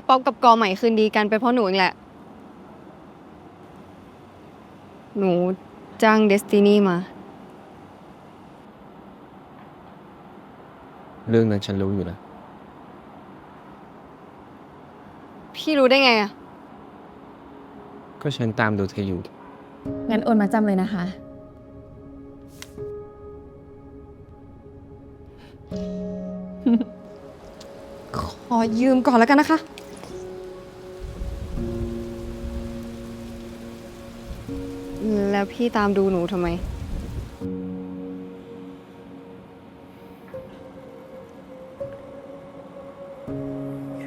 ที่ป๊อปกับกอใหม่คืนดีกันเป็นเพราะหนูเองแหละ หนูจ้างเดสตินีมา เรื่องนั้นฉันรู้อยู่นะ พี่รู้ได้ไงอะก็ฉันตามดูเธออยู่ งั้นโอนมาจำเลยนะคะ ขอยืมก่อนแล้วกันนะคะ แล้วพี่ตามดูหนูทำไม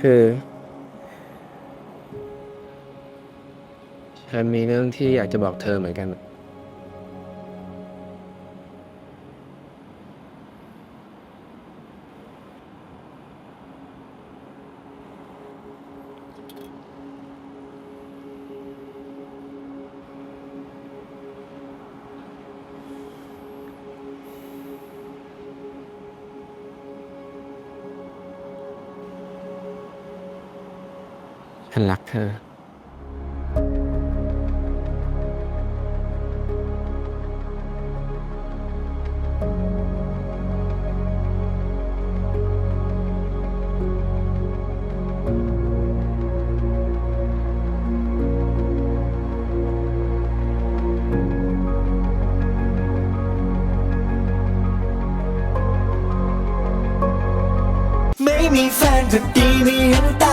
คือ ฉันมีเรื่องที่อยากจะบอกเธอเหมือนกัน ฉันรักเธอ ไม่มีแฟนก็ดีไม่เห็นตา